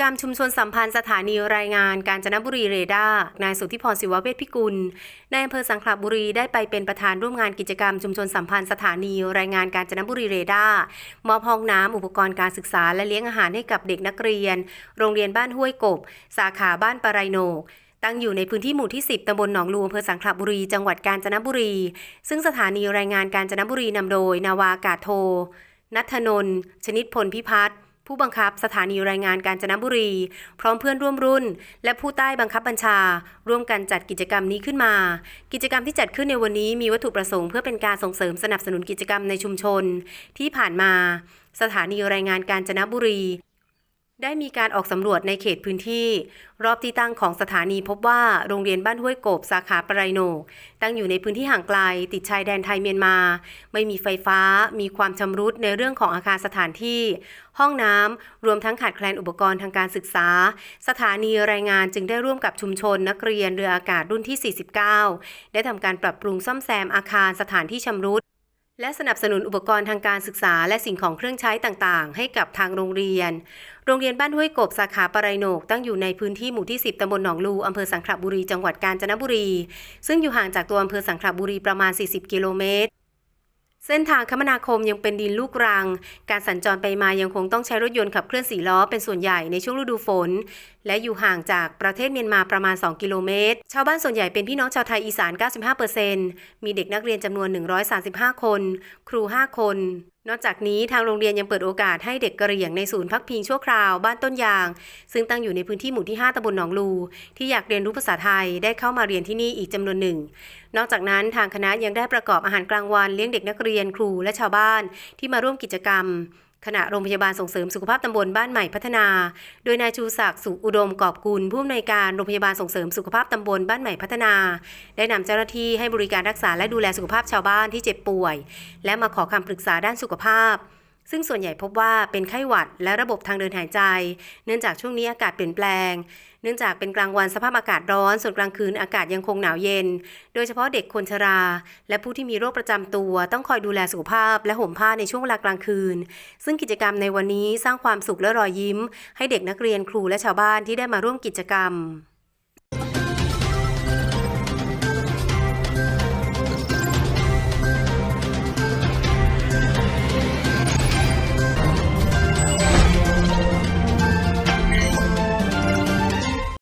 กรรมชุมชนสัมพันธ์สถานีรายงานกาญจนบุรีเรดาร์นายสุทธิพรศิวเวชพิกุลนายอำเภอสังขละบุรีได้ไปเป็นประธานร่วมงานกิจกรรมชุมชนสัมพันธ์สถานีรายงานกาญจนบุรีเรดาร์มอบห้องน้ำอุปกรณ์การศึกษาและเลี้ยงอาหารให้กับเด็กนักเรียน โรงเรียนบ้านห้วยกบ สาขาบ้านปะไรโนกตั้งอยู่ในพื้นที่หมู่ที่ 10 ตำบลหนองลูอำเภอสังขละบุรี จังหวัดกาญจนบุรี ซึ่งสถานีรายงานกาญจนบุรีนำโดย นาวากาโท นัทนน ชนิดพลพิพัฒน์ ผู้บังคับสถานีรายงานการจนบุรี พร้อมเพื่อนร่วมรุ่น และผู้ใต้บังคับบัญชา ร่วมกันจัดกิจกรรมนี้ขึ้นมา กิจกรรมที่จัดขึ้นในวันนี้มีวัตถุประสงค์เพื่อเป็นการส่งเสริมสนับสนุนกิจกรรมในชุมชน ที่ผ่านมา สถานีรายงานการจนบุรี ได้มีการออกสำรวจในเขตพื้นที่ รอบที่ตั้งของสถานีพบว่าโรงเรียนบ้านห้วยโกบสาขาปะไรโนกตั้งอยู่ในพื้นที่ห่างไกล ติดชายแดนไทยเมียนมา ไม่มีไฟฟ้า มีความชำรุดในเรื่องของอาคารสถานที่ ห้องน้ำรวมทั้งขาดแคลนอุปกรณ์ทางการศึกษา สถานีรายงานจึงได้ร่วมกับชุมชน นักเรียนเรืออากาศรุ่นที่ 49 ได้ทำการปรับปรุงซ่อมแซมอาคารสถานที่ชำรุด และสนับสนุนอุปกรณ์ทางการศึกษาและสิ่งของเครื่องใช้ต่างๆ ให้กับทางโรงเรียน โรงเรียนบ้านห้วยกบสาขาปะไรโหนกตั้งอยู่ในพื้นที่หมู่ที่ 10ตำบลหนองลูอำเภอสังขละบุรี จังหวัดกาญจนบุรี ซึ่งอยู่ห่างจากตัวอำเภอสังขละบุรีประมาณ 40 กิโลเมตร เส้นทางคมนาคมยังเป็นดินลูกรัง การสัญจรไปมายังคงต้องใช้รถยนต์ขับเคลื่อนสี่ล้อเป็นส่วนใหญ่ในช่วงฤดูฝน และอยู่ห่างจากประเทศเมียนมาประมาณ 2 กิโลเมตร ชาวบ้านส่วนใหญ่เป็นพี่น้องชาวไทยอีสาน 95%มีเด็กนักเรียนจำนวน 135 คน ครู 5 คน นอกจากนี้ทางโรงเรียนยังเปิดโอกาสให้เด็กกระเหรี่ยงในศูนย์พักพิงชั่วคราวบ้านต้นยาง ซึ่งตั้งอยู่ในพื้นที่หมู่ที่ 5ตำบลหนองลู ที่อยากเรียนรู้ภาษาไทยได้เข้ามาเรียนที่นี่อีกจำนวนหนึ่ง นอกจากนั้นทางคณะยังได้ประกอบอาหารกลางวันเลี้ยงเด็กนักเรียนครูและชาวบ้านที่มาร่วมกิจกรรม ขณะโรงพยาบาลส่งเสริมสุขภาพตำบลบ้านใหม่พัฒนา โดยนายชูศักดิ์สุขอุดมกอบกุลผู้อำนวยการโรงพยาบาลส่งเสริมสุขภาพตำบลบ้านใหม่พัฒนา ได้นำเจ้าหน้าที่ให้บริการรักษาและดูแลสุขภาพชาวบ้านที่เจ็บป่วย และมาขอคำปรึกษาด้านสุขภาพ ซึ่งส่วนใหญ่พบว่าเป็นไข้หวัดและระบบทางเดินหายใจ เนื่องจากช่วงนี้อากาศเปลี่ยนแปลง เนื่องจากเป็นกลางวันสภาพอากาศร้อน ส่วนกลางคืนอากาศยังคงหนาวเย็น โดยเฉพาะเด็กคนชรา และผู้ที่มีโรคประจำตัว ต้องคอยดูแลสุขภาพ และห่มผ้าในช่วงเวลากลางคืน ซึ่งกิจกรรมในวันนี้สร้างความสุขและรอยยิ้ม ให้เด็กนักเรียนครูและชาวบ้านที่ได้มาร่วมกิจกรรม